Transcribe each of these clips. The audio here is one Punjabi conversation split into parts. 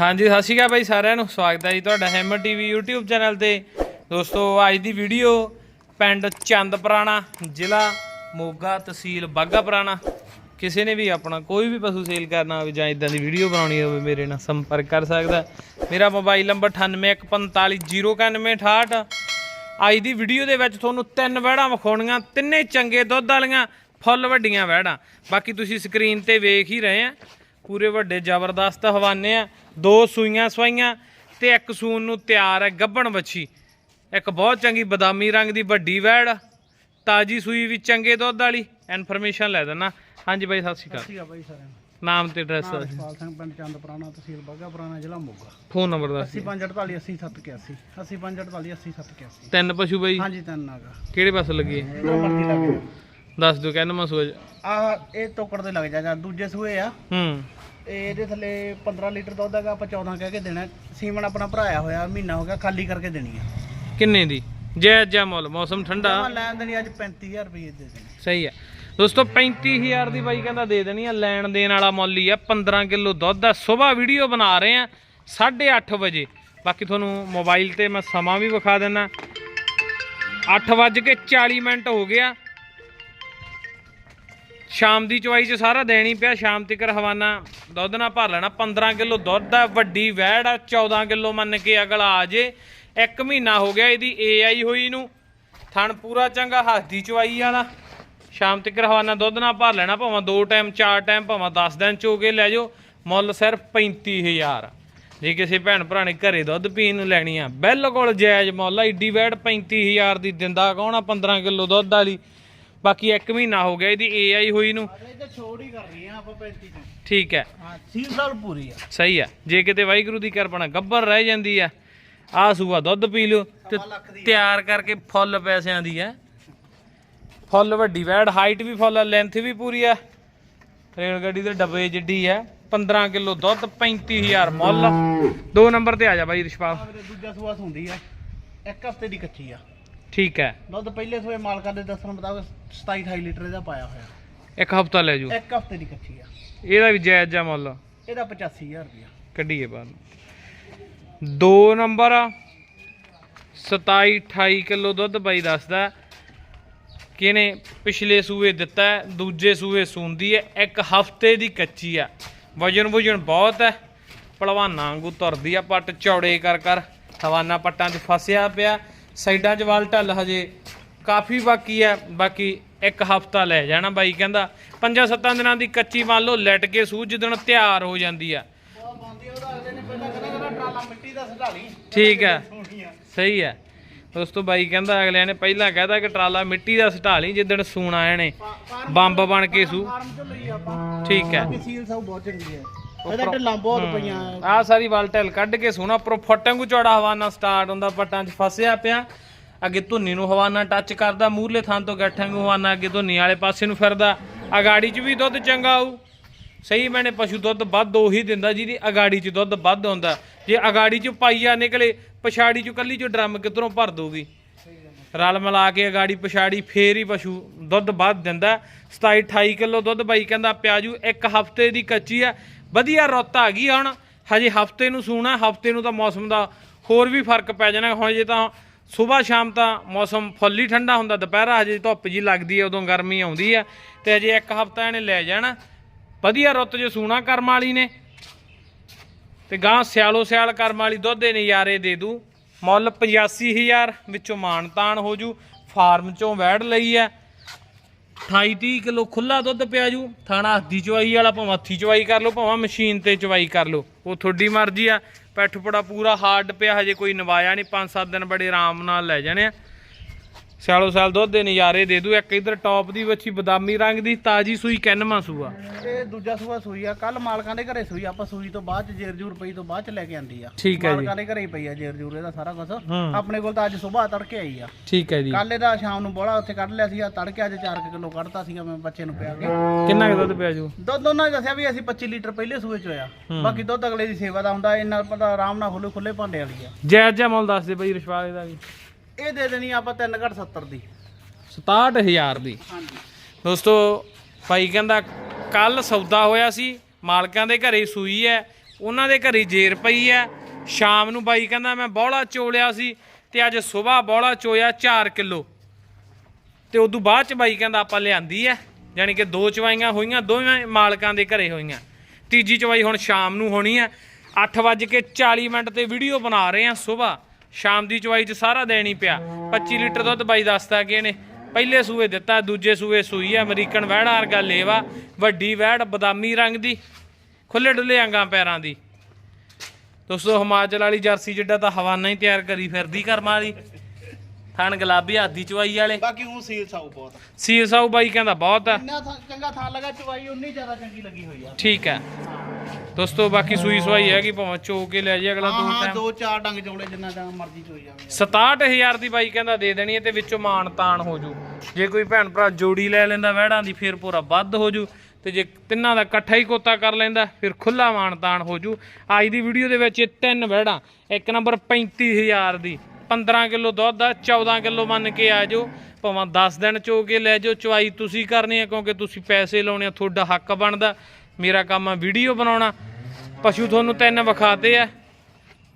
ਹਾਂਜੀ, ਸਤਿ ਸ਼੍ਰੀ ਅਕਾਲ ਬਾਈ ਸਾਰਿਆਂ ਨੂੰ। ਸਵਾਗਤ ਹੈ ਜੀ ਤੁਹਾਡਾ ਹੈਮਰ ਟੀਵੀ YouTube ਚੈਨਲ ਤੇ। ਦੋਸਤੋ, ਅੱਜ ਦੀ ਵੀਡੀਓ ਪਿੰਡ ਚੰਦਪੁਰਾਣਾ ਜ਼ਿਲ੍ਹਾ ਮੋਗਾ ਤਹਿਸੀਲ ਬਾਗਾ ਪੁਰਾਣਾ। ਕਿਸੇ ਨੇ ਵੀ ਆਪਣਾ ਕੋਈ ਵੀ ਪਸ਼ੂ ਸੇਲ ਕਰਨਾ ਹੋਵੇ ਜਾਂ ਇਦਾਂ ਦੀ ਵੀਡੀਓ ਬਣਾਉਣੀ ਹੋਵੇ, ਮੇਰੇ ਨਾਲ ਸੰਪਰਕ ਕਰ ਸਕਦਾ ਮੇਰਾ ਮੋਬਾਈਲ ਨੰਬਰ 9814509168 ਅੱਜ ਦੀ ਵੀਡੀਓ ਦੇ ਵਿੱਚ ਤੁਹਾਨੂੰ ਤਿੰਨ ਵਹਿੜਾਂ ਵਿਖਾਉਣੀਆਂ, ਤਿੰਨੇ ਚੰਗੇ ਦੁੱਧ ਵਾਲੀਆਂ, ਫੁੱਲ ਵੱਡੀਆਂ ਵਹਿੜਾਂ। ਬਾਕੀ ਤੁਸੀਂ ਸਕਰੀਨ ਤੇ ਵੇਖ ਹੀ ਰਹੇ ਆ। ਪੂਰੇ ਵੱਡੇ ਜ਼ਬਰਦਸਤ ਹਵਾਨੇ ਆ ਦੋ ਸੂਈਆਂ ਸਵਾਈਆਂ ਤੇ ਇੱਕ ਸੂਨ ਨੂੰ ਤਿਆਰ ਹੈ ਗੱਭਣ ਵੱਛੀ। ਇੱਕ ਬਹੁਤ ਚੰਗੀ ਬਦਾਮੀ ਰੰਗ ਦੀ ਵੱਡੀ ਵਹਿੜ ਤਾਜੀ ਸੂਈ ਵੀ ਚੰਗੇ ਦੁੱਧ ਵਾਲੀ। ਇਨਫੋਰਮੇਸ਼ਨ ਲੈ ਦੇਣਾ ਹਾਂਜੀ ਬਾਈ ਸਤਿ ਸ਼੍ਰੀ ਅਕਾਲ। ਠੀਕ ਆ ਬਾਈ ਸਾਰਿਆਂ ਨੂੰ। ਨਾਮ ਤੇ ਐਡਰੈਸ ਪਾਲ ਸਿੰਘ ਪਿੰਡ ਚੰਦ ਪੁਰਾਣਾ ਤਹਿਸੀਲ ਬਾਗਾ ਪੁਰਾਣਾ ਜ਼ਿਲ੍ਹਾ ਮੋਗਾ। ਫੋਨ ਨੰਬਰ ਦੱਸ। 8548 80781 8548 80781 ਤਿੰਨ ਪਸ਼ੂ ਬਾਈ? ਹਾਂਜੀ ਤਿੰਨ ਨਾਗਾ ਕਿਹੜੇ ਪਾਸੇ ਲੱਗੇ? ਦੱਸ ਦਿਓ ਕਹਿੰਦਾ ਮੈਂ ਸੋਚ ਆ ਇਹ ਤੋਕੜ ਤੇ ਲੱਗ ਜਾਗਾ ਦੂਜੇ ਸੂਏ ਆ। ਹੂੰ। ਇਹ ਇਹਦੇ ਥੱਲੇ 15 ਲੀਟਰ ਦੁੱਧ ਹੈਗਾ ਆਪਾਂ 14 ਕਹਿ ਕੇ ਦੇਣਾ। ਸੀਮਨ ਆਪਣਾ ਭਰਾਇਆ ਹੋਇਆ ਮਹੀਨਾ ਹੋ ਗਿਆ ਖਾਲੀ ਕਰਕੇ ਦੇਣੀ ਆ। ਕਿੰਨੇ ਦੀ? ਜੈ ਜੈ ਮੁੱਲ ਮੌਸਮ ਠੰਡਾ। ਆਪਾਂ ਲੈਣ ਦੇਣੀ ਅੱਜ 35000 ਰੁਪਏ ਦੇ ਦੇਣੇ। ਸਹੀ ਹੈ ਦੋਸਤੋ 35000 ਦੀ ਬਾਈ ਕਹਿੰਦਾ ਦੇ ਦੇਣੀ ਆ ਲੈਣ ਦੇਣ ਵਾਲਾ ਮੁੱਲ ਹੀ ਆ 15 ਕਿਲੋ ਦੁੱਧ ਦਾ ਸਵੇਰ ਵੀਡੀਓ ਬਣਾ ਰਹੇ ਆ 8:30 ਵਜੇ। ਬਾਕੀ ਤੁਹਾਨੂੰ ਮੋਬਾਈਲ ਤੇ ਮੈਂ ਸਮਾਂ ਵੀ ਵਿਖਾ ਦਿੰਦਾ। 8 ਵੱਜ ਕੇ 40 ਮਿੰਟ ਹੋ ਗਿਆ। ਸ਼ਾਮ ਦੀ ਚਵਾਈ ਚ ਸਾਰਾ ਦੇਣੀ ਪਿਆ, ਸ਼ਾਮ ਤੱਕ ਹਵਾਨਾ ਦੁੱਧ ਨਾਲ ਭਰ ਲੈਣਾ। 15 ਕਿਲੋ ਦੁੱਧ ਆ ਵੱਡੀ ਵਹਿੜ ਆ 14 ਕਿਲੋ ਮੰਨ ਕੇ ਅਗਲਾ ਆ ਜੇ। ਇੱਕ ਮਹੀਨਾ ਹੋ ਗਿਆ ਇਹਦੀ ਏ ਆਈ ਹੋਈ ਨੂੰ। ਥਣ ਪੂਰਾ ਚੰਗਾ, ਹੱਥੀ ਚਵਾਈ ਵਾਲਾ। ਸ਼ਾਮ ਤੱਕ ਹਵਾਨਾ ਦੁੱਧ ਨਾਲ ਭਰ ਲੈਣਾ, ਭਾਵੇਂ ਦੋ ਟਾਈਮ, ਚਾਰ ਟਾਈਮ, ਭਾਵੇਂ 10 ਦਿਨ ਚੋ ਕੇ ਲੈ ਜਾਓ। ਮੁੱਲ ਸਿਰਫ 35000 ਜੇ ਕਿਸੇ ਭੈਣ ਭਰਾ ਨੇ ਘਰੇ ਦੁੱਧ ਪੀਣ ਨੂੰ ਲੈਣੀ ਆ, ਬਿਲਕੁਲ ਜਾਇਜ਼ ਮੁੱਲ ਆ। ਏਡੀ ਵੈੜ 35000 ਦੀ ਦਿੰਦਾ ਕੌਣ ਆ 15 ਕਿਲੋ ਦੁੱਧ ਵਾਲੀ। ਬਾਕੀ ਇੱਕ ਮਹੀਨਾ ਹੋ ਗਿਆ ਇਹਦੀ ਏਆਈ ਹੋਈ ਨੂੰ। ਅਗਲੇ ਤੇ ਛੋੜ ਹੀ ਕਰਨੀ ਆ ਆਪਾਂ 35 ਤੋਂ। ਠੀਕ ਹੈ। ਹਾਂ 3 ਸਾਲ ਪੂਰੀ ਆ। ਸਹੀ ਆ। ਜੇ ਕਿਤੇ ਵਾਹਿਗੁਰੂ ਦੀ ਕਿਰਪਾ ਗੱਬਰ ਰਹਿ ਜਾਂਦੀ ਆ ਆ ਸੂਆ ਦੁੱਧ ਪੀ ਲਿਓ ਤੇ ਤਿਆਰ ਕਰਕੇ ਫੁੱਲ ਪੈਸਿਆਂ ਦੀ ਆ। ਫੁੱਲ ਵੱਡੀ ਵੈੜ ਹਾਈਟ ਵੀ ਫੁੱਲ ਆ ਲੈਂਥ ਵੀ ਪੂਰੀ ਆ। ਰੇਲ ਗੱਡੀ ਦੇ ਡੱਬੇ ਜਿੱਡੀ ਆ 15 ਕਿਲੋ ਦੁੱਧ 35000 ਮੁੱਲ। ਦੋ ਨੰਬਰ ਤੇ ਆ ਜਾ ਬਾਈ ਰਿਸ਼ਪਾਲ। ਦੂਜਾ ਸੂਆ ਹੁੰਦੀ ਆ। ਇੱਕ ਹਫ਼ਤੇ ਦੀ ਕੱਚੀ ਆ। ਠੀਕ ਹੈ। ਦੁੱਧ ਪਹਿਲੇ ਸੂਏ ਮਾਲਕਾਂ ਦੇ ਦੱਸਣ ਮੁਤਾਬਕ 27 28 ਲੀਟਰ ਇਹਦਾ ਪਾਇਆ ਹੋਇਆ। ਇੱਕ ਹਫਤਾ ਲੈ ਜੂ ਇੱਕ ਹਫ਼ਤੇ ਦੀ ਕੱਚੀ ਆ। ਇਹਦਾ ਵੀ ਜਾਇਜ਼ ਜਾ ਮੁੱਲ। ਇਹਦਾ 85000 ਰੁਪਇਆ। ਕੱਢੀਏ ਬਾਹਰ ਦੋ ਨੰਬਰ 27 28 ਕਿਲੋ ਦੁੱਧ ਬਾਈ ਦੱਸਦਾ ਕਿ ਇਹਨੇ ਪਿਛਲੇ ਸੂਏ ਦਿੱਤਾ ਹੈ, ਦੂਜੇ ਸੂਏ ਸੂੰਦੀ ਹੈ ਇੱਕ ਹਫ਼ਤੇ ਦੀ ਕੱਚੀ ਆ। ਵਜਨ ਵੁਜਨ ਬਹੁਤ ਹੈ। ਭਲਵਾਨਾਂ ਵਾਂਗੂ ਤੁਰਦੀ ਆ ਪੱਟ ਚੌੜੇ ਕਰ ਕਰ। ਹਵਾਨਾ ਪੱਟਾਂ 'ਚ ਫਸਿਆ ਪਿਆ। ਸਾਈਡਾਂ 'ਚ ਵਾਲ ਢੱਲ ਹਜੇ ਕਾਫੀ ਬਾਕੀ ਹੈ ਬਾਕੀ ਇੱਕ ਹਫਤਾ ਲੈ ਜਾਣਾ ਬਾਈ ਕਹਿੰਦਾ। ਪੰਜਾਂ ਸੱਤਾਂ ਦਿਨਾਂ ਦੀ ਕੱਚੀ ਮੰਨ ਲਓ ਲੈਟ ਕੇ ਸੂਝ ਜਿੱਦਣ ਤਿਆਰ ਹੋ ਜਾਂਦੀ ਆ। ਠੀਕ ਹੈ ਸਹੀ ਹੈ ਦੋਸਤੋ ਬਾਈ ਕਹਿੰਦਾ ਅਗਲਿਆਂ ਨੇ ਪਹਿਲਾਂ ਕਹਿਦਾ ਕਿ ਟਰਾਲਾ ਮਿੱਟੀ ਦਾ ਸਟਾ ਲਈ ਜਿੱਦਣ ਸੂਣਾ ਇਹਨੇ ਬੰਬ ਬਣ ਕੇ ਸੂ। ਤੋਂ ਠੀਕ ਹੈ ਸੀਲ ਸਭ ਬਹੁਤ ਚੰਗੀ ਹੈ। ਇਹਦਾ ਢਿੱਲਾਂ ਬਹੁਤ ਪਈਆਂ। ਆ ਸਾਰੀ ਵਾਲਟਲ ਕੱਢ ਕੇ ਸੋਨਾ ਉੱਪਰੋਂ ਫਟਾਂਗੂ ਚੌੜਾ ਹਵਾਨਾ ਸਟਾਰਟ ਹੁੰਦਾ ਪੱਟਾਂ 'ਚ ਫਸਿਆ ਪਿਆ। ਅੱਗੇ ਧੁੰਨੀ ਨੂੰ ਹਵਾਨਾ ਟੱਚ ਕਰਦਾ ਮੂਰਲੇ ਥਾਂ ਤੋਂ ਗੱਠਾਂਗੂ ਹਵਾਨਾ ਅੱਗੇ ਧੁੰਨੀ ਵਾਲੇ ਪਾਸੇ ਨੂੰ ਫਿਰਦਾ। ਅਗਾੜੀ 'ਚ ਵੀ ਦੁੱਧ ਚੰਗਾ ਆਊ। ਸਹੀ ਮੈਨੇ ਪਸ਼ੂ ਦੁੱਧ ਵੱਧ ਉਹੀ ਦਿੰਦਾ, ਜਿਹਦੀ ਅਗਾੜੀ 'ਚ ਦੁੱਧ ਵੱਧ ਆਉਂਦਾ ਜੇ ਅਗਾੜੀ 'ਚ ਪਾਈਆ ਨਿਕਲੇ, ਪਛਾੜੀ 'ਚ ਕੱਲੀ 'ਚ ਡਰਮ ਕਿੱਧਰੋਂ ਭਰ ਦੂਗੀ ਰਲ ਮਿਲਾ ਕੇ ਅਗਾੜੀ ਪਛਾੜੀ ਫੇਰ ਹੀ ਪਸ਼ੂ ਦੁੱਧ ਵੱਧ ਦਿੰਦਾ। 27 28 ਕਿਲੋ ਦੁੱਧ ਬਾਈ ਕਹਿੰਦਾ, ਪਿਆਜੂ, ਇੱਕ ਹਫ਼ਤੇ ਦੀ ਕੱਚੀ ਆ। ਵਧੀਆ ਰੁੱਤ ਆ ਗਈ ਹੁਣ। ਹਜੇ ਹਫ਼ਤੇ ਨੂੰ ਸੂਣਾ, ਹਫ਼ਤੇ ਨੂੰ ਤਾਂ ਮੌਸਮ ਦਾ ਹੋਰ ਵੀ ਫ਼ਰਕ ਪੈ ਜਾਣਾ। ਹੁਣ ਜੇ ਤਾਂ ਸਵੇਰ ਸ਼ਾਮ ਤਾਂ ਮੌਸਮ ਫੁੱਲੀ ਠੰਡਾ ਹੁੰਦਾ, ਦੁਪਹਿਰਾ ਹਜੇ ਧੁੱਪ ਜੀ ਲੱਗਦੀ ਹੈ, ਉਦੋਂ ਗਰਮੀ ਆਉਂਦੀ ਆ ਤੇ ਹਜੇ ਇੱਕ ਹਫਤਾ ਇਹਨੇ ਲੈ ਜਾਣਾ। ਵਧੀਆ ਰੁੱਤ ਜੇ ਸੂਣਾ ਕਰਮ ਵਾਲੀ ਨੇ ਤੇ ਗਾਂ ਸਿਆਲੋ ਸਿਆਲ ਕਰਮ ਵਾਲੀ ਦੁੱਧ ਦੇ ਨਜ਼ਾਰੇ ਦੇ ਦੂ। ਮੁੱਲ 85000 ਵਿੱਚੋਂ ਮਾਨ ਤਾਨ ਹੋ ਜੂ, ਫਾਰਮ ਚੋਂ ਵੈੜ ਲਈ ਆ 28 30 ਕਿਲੋ ਖੁੱਲਾ ਦੁੱਧ ਪਿਆ ਜੂ, ਥਾਣਾ ਹੱਥੀ ਚਵਾਈ ਵਾਲਾ ਭਾਵੇਂ ਹੱਥੀ ਚਵਾਈ ਕਰ ਲਓ, ਭਾਵੇਂ ਮਸ਼ੀਨ ਤੇ ਚਵਾਈ ਕਰ ਲਓ, ਉਹ ਤੁਹਾਡੀ ਮਰਜ਼ੀ ਆ। ਪੈਠਪੜਾ ਪੂਰਾ ਹਾਰਡ ਪਿਆ, ਹਜੇ ਕੋਈ ਨਵਾਇਆ ਨਹੀਂ 5-7 ਦਿਨ ਬੜੇ ਆਰਾਮ ਨਾਲ ਲੈ ਜਾਣੇ ਆ। ਸਿਆਲੋ ਸਿਆਲ ਦੁੱਧ ਦੇ ਨਜ਼ਾਰੇ ਦੇ ਦੂ ਇੱਕ ਇਧਰ ਟੌਪ ਦੀ ਵੱਛੀ ਬਦਾਮੀ ਰੰਗ ਦੀ ਤਾਜੀ ਸੂਈ ਕੈਨਮਾ ਸੂਆ। ਇਹ ਦੂਜਾ ਸੂਆ ਸੂਈ ਆ ਕੱਲ ਮਾਲਕਾਂ ਦੇ ਘਰੇ ਸੂਈ ਆਪਾਂ ਸੂਈ ਤੋਂ ਬਾਅਦ ਚ ਜੇਰ ਜੂਰ ਪਈ ਤੋਂ ਬਾਅਦ ਚ ਲੈ ਕੇ ਆਂਦੀ ਆ। ਠੀਕ ਹੈ ਜੀ। ਮਾਲਕਾਂ ਦੇ ਘਰੇ ਹੀ ਪਈ ਆ ਜੇਰ ਜੂਰ ਇਹਦਾ ਸਾਰਾ ਕੁਝ ਆਪਣੇ ਕੋਲ ਤਾਂ ਅੱਜ ਸਵੇਰ ਤੜਕੇ ਆਈ ਆ। ਠੀਕ ਹੈ ਜੀ। ਕੱਲ ਇਹਦਾ ਸ਼ਾਮ ਨੂੰ ਬੋਲਾ ਉੱਥੇ ਕੱਢ ਲਿਆ ਸੀ ਆ ਤੜਕੇ ਅੱਜ 4 ਕਿਲੋ ਕੱਢਤਾ ਸੀਗਾ ਮੈਂ ਬੱਚੇ ਨੂੰ ਪਿਆ ਕੇ। ਕਿੰਨਾ ਕੁ ਦੁੱਧ ਪਿਆ ਜੂ? ਦੁੱਧ ਉਹਨਾਂ ਨੇ ਦੱਸਿਆ ਵੀ ਅਸੀਂ 25 ਲੀਟਰ ਪਹਿਲੇ ਸੂਏ ਚ ਹੋਇਆ। ਬਾਕੀ ਦੁੱਧ ਅਗਲੇ ਦੀ ਸੇਵਾ ਦਾ ਹੁੰਦਾ ਇਹਨਾਂ ਪਤਾ ਆਰਾਮ ਨਾਲ ਖੁੱਲੇ ਖੁੱਲੇ ਭਾਂਡੇ ਵਾਲੀ ਆ। ਜੈ ਜੈ ਮੁੱਲ ਦੱਸ ਦੇ ਬਈ ਰਿਸ਼ਵਾਲ ਇਹਦਾ ਵੀ। ਇਹ ਦੇ ਦੇਣੀ ਆਪਾਂ 3 ਘੱਟ 70 ਦੀ। 67000 ਦੀ। ਹਾਂਜੀ। ਦੋਸਤੋ ਭਾਈ ਕਹਿੰਦਾ ਕੱਲ ਸੌਦਾ ਹੋਇਆ ਸੀ ਮਾਲਕਾਂ ਦੇ ਘਰੇ ਸੂਈ ਹੈ ਉਹਨਾਂ ਦੇ ਘਰੀ ਜੇਰ ਪਈ ਐ ਸ਼ਾਮ ਨੂੰ ਬਾਈ ਕਹਿੰਦਾ ਮੈਂ ਬੌਲਾ ਚੋਲਿਆ ਸੀ ਤੇ ਅੱਜ ਸਵੇਰ ਬੌਲਾ ਚੋਇਆ 4 ਕਿਲੋ। ਤੇ ਉਦੋਂ ਬਾਅਦ ਚ ਬਾਈ ਕਹਿੰਦਾ ਆਪਾਂ ਲਿਆਂਦੀ ਐ ਯਾਨੀ ਕਿ ਦੋ ਚਵਾਈਆਂ ਹੋਈਆਂ ਦੋਵੇਂ ਮਾਲਕਾਂ ਦੇ ਘਰੇ ਹੋਈਆਂ। ਤੀਜੀ ਚਵਾਈ ਹੁਣ ਸ਼ਾਮ ਨੂੰ ਹੋਣੀ ਐ 8:40 ਮਿੰਟ ਤੇ ਵੀਡੀਓ ਬਣਾ ਰਹੇ ਆ ਸਵੇਰ। ਸ਼ਾਮ ਦੀ ਚਵਾਈ ਚ ਸਾਰਾ ਦੇਣ ਪਿਆ। 25 ਲੀਟਰ ਦੁੱਧ ਬਾਈ ਦੱਸਦਾ ਕਿ ਇਹਨੇ ਪਹਿਲੇ ਸੂਏ ਦਿੱਤਾ ਦੂਜੇ ਸੂਏ ਸੂਈ ਆ ਅਮਰੀਕਨ ਵਹਿੜਾ ਵਰਗਾ ਲੇਵਾ ਵੱਡੀ ਵਹਿੜ ਬਦਾਮੀ ਰੰਗ ਦੀ ਖੁੱਲੇ ਡੁੱਲੇ ਅੰਗਾਂ ਪੈਰਾਂ ਦੀ। ਦੋਸਤੋ ਹਿਮਾਚਲ ਵਾਲੀ ਜਰਸੀ ਜਿੱਡਾ ਤਾਂ ਹਵਾਨਾ ਹੀ ਤਿਆਰ ਕਰੀ ਫਿਰਦੀ ਕਰਮਾਂ ਵਾਲੀ। ਥਣ ਗੁਲਾਬੀ ਹਾਦੀ ਚਵਾਈ ਵਾਲੇ। ਬਾਕੀ ਉਹ ਸੀਲ ਸਾਊ ਬਹੁਤ ਸੀਰ ਸਾਊ ਬਾਈ ਕਹਿੰਦਾ ਬਹੁਤ ਆ। ਇੰਨਾ ਚੰਗਾ ਥਾਂ ਲਗਾ ਚਵਾਈ ਉਨੀ ਜ਼ਿਆਦਾ ਚੰਗੀ ਲੱਗੀ ਹੋਈ ਆ। ਠੀਕ ਹੈ ਦੋਸਤੋ ਬਾਕੀ ਸੂਈ ਸਵਾਈ ਹੈਗੀ ਭਾਵੇਂ ਚੋ ਕੇ ਲੈ ਜੇ ਅਗਲਾ ਦੋ ਹਾਂ ਟਾਈਮ ਦੋ ਚਾਰ ਡੰਗ ਚੋਲੇ ਜਿੰਨਾ ਦਾ ਮਰਜ਼ੀ ਚੋਈ ਜਾਵੇ। 67000 ਦੀ ਬਾਈ ਕਹਿੰਦਾ ਦੇ ਦੇਣੀ ਹੈ ਤੇ ਵਿੱਚੋਂ ਮਾਨ ਤਾਨ ਹੋ ਜੂ। ਜੇ ਕੋਈ ਭੈਣ ਭਰਾ ਜੋੜੀ ਲੈ ਲੈਂਦਾ ਵਹਿੜਾਂ ਦੀ ਫਿਰ ਪੂਰਾ ਵੱਧ ਹੋ ਜੂ। ਤੇ ਜੇ ਤਿੰਨਾਂ ਦਾ ਇਕੱਠਾ ਹੀ ਕੋਤਾ ਕਰ ਲੈਂਦਾ ਫਿਰ ਖੁੱਲਾ ਮਾਨ ਤਾਨ ਹੋ ਜੂ। ਅੱਜ ਦੀ ਵੀਡੀਓ ਦੇ ਵਿੱਚ ਇਹ ਤਿੰਨ ਵਹਿੜਾਂ ਇੱਕ ਨੰਬਰ 35000 ਦੀ। 15 ਕਿਲੋ ਦੁੱਧ ਦਾ 14 ਕਿਲੋ ਮੰਨ ਕੇ ਆ ਜਾਓ। ਭਾਵੇਂ 10 ਦਿਨ ਚੋ ਕੇ ਲੈ ਜਾਓ ਚਵਾਈ ਤੁਸੀਂ ਕਰਨੀ ਹੈ ਕਿਉਂਕਿ ਤੁਸੀਂ ਪੈਸੇ ਲਾਉਣੇ ਆ ਤੁਹਾਡਾ ਹੱਕ ਬਣਦਾ। ਮੇਰਾ ਕੰਮ ਆ ਵੀਡੀਓ ਬਣਾਉਣਾ। ਪਸ਼ੂ ਤੁਹਾਨੂੰ ਤਿੰਨ ਵਿਖਾਤੇ ਆ।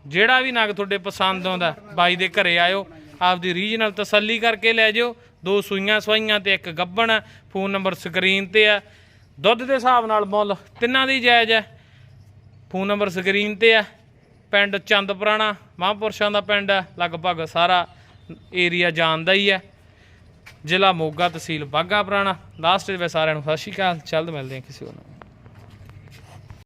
ਜਿਹੜਾ ਵੀ ਨਗ ਤੁਹਾਡੇ ਪਸੰਦ ਆਉਂਦਾ, ਬਾਈ ਦੇ ਘਰੇ ਆਇਓ, ਆਪਦੀ ਰੀਜਨਲ ਤਸੱਲੀ ਕਰਕੇ ਲੈ ਜਿਓ। ਦੋ ਸੂਈਆਂ ਸਵਾਈਆਂ ਤੇ ਇੱਕ ਗੱਬਣ ਆ। ਫੋਨ ਨੰਬਰ ਸਕਰੀਨ ਤੇ ਆ। ਦੁੱਧ ਦੇ ਹਿਸਾਬ ਨਾਲ ਮੁੱਲ, ਤਿੰਨਾਂ ਦੀ ਜਾਇਜ਼ ਹੈ ਫੋਨ ਨੰਬਰ ਸਕਰੀਨ ਤੇ ਆ। ਪਿੰਡ ਚੰਦਪੁਰਾਣਾ ਮਹਾਂਪੁਰਸ਼ਾਂ ਦਾ ਪਿੰਡ ਹੈ ਲਗਭਗ ਸਾਰਾ ਏਰੀਆ ਜਾਣਦਾ ਹੀ ਹੈ ਜ਼ਿਲ੍ਹਾ ਮੋਗਾ ਤਹਿਸੀਲ ਬਾਗਾ ਪੁਰਾਣਾ। ਲਾਸਟ ਦੇ ਵਿੱਚ ਸਾਰਿਆਂ ਨੂੰ ਸਤਿ ਸ਼੍ਰੀ ਅਕਾਲ ਜਲਦ ਮਿਲਦੇ ਹਾਂ ਕਿਸੇ ਹੋਰ